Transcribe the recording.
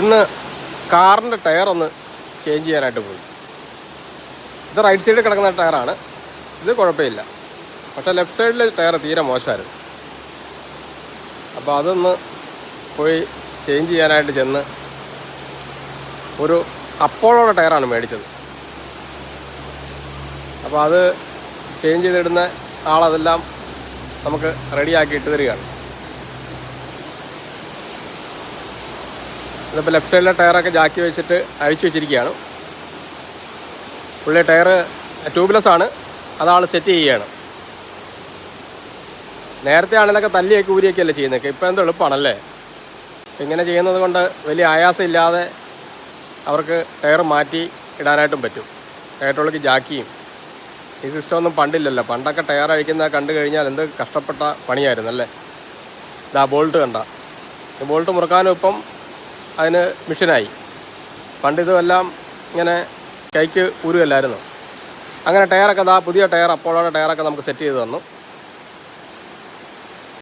ഇന്ന് കാറിന്റെ ടയർ ഒന്ന് ചേഞ്ച് ചെയ്യാനായിട്ട് പോയി. ഇത് റൈറ്റ് സൈഡിൽ കിടക്കുന്ന ടയറാണ്. ഇത് കുഴപ്പമില്ല. പക്ഷേ ലെഫ്റ്റ് സൈഡിലെ ടയർ തീരെ മോശമായിരുന്നു. അപ്പോൾ അതൊന്ന് പോയി ചേഞ്ച് ചെയ്യാനായിട്ട് ചെന്ന് ഒരു അപ്പോളോടെ ടയറാണ് മേടിച്ചത്. അപ്പോൾ അത് ചേഞ്ച് ചെയ്തിടുന്ന ആളതെല്ലാം നമുക്ക് റെഡിയാക്കി ഇട്ട് തരികയാണ്. ഇതിപ്പോൾ ലെഫ്റ്റ് സൈഡിലെ ടയറൊക്കെ ജാക്കി വെച്ചിട്ട് അഴിച്ചു വെച്ചിരിക്കുകയാണ്. പുള്ളി ടയർ ട്യൂബ്ലെസ് ആണ്. അതാൾ സെറ്റ് ചെയ്യുകയാണ്. നേരത്തെ ആണിതൊക്കെ തല്ലിയൊക്കെ ഊരിയൊക്കെയല്ലേ ചെയ്യുന്നത് ഇപ്പം എന്തോ എളുപ്പമാണല്ലേ? ഇങ്ങനെ ചെയ്യുന്നത് കൊണ്ട് വലിയ ആയാസം ഇല്ലാതെ അവർക്ക് ടയർ മാറ്റി ഇടാനായിട്ടും പറ്റും. ടയറുള്ളിക്ക് ജാക്കിയും. ഈ സിസ്റ്റം ഒന്നും പണ്ടില്ലല്ലോ. പണ്ടൊക്കെ ടയർ അഴിക്കുന്ന കണ്ടു കഴിഞ്ഞാൽ എന്ത് കഷ്ടപ്പെട്ട പണിയായിരുന്നു അല്ലേ? ഇതാ ബോൾട്ട് കണ്ട. ബോൾട്ട് മുറുക്കാനും ഇപ്പം അതിന് മിഷനായി. പണ്ട് ഇതുമെല്ലാം ഇങ്ങനെ കൈക്ക് ഊരുകയല്ലായിരുന്നു. അങ്ങനെ ടയറൊക്കെ ദാ പുതിയ ടയർ അപ്പോളോടെ ടയറൊക്കെ നമുക്ക് സെറ്റ് ചെയ്ത് തന്നു.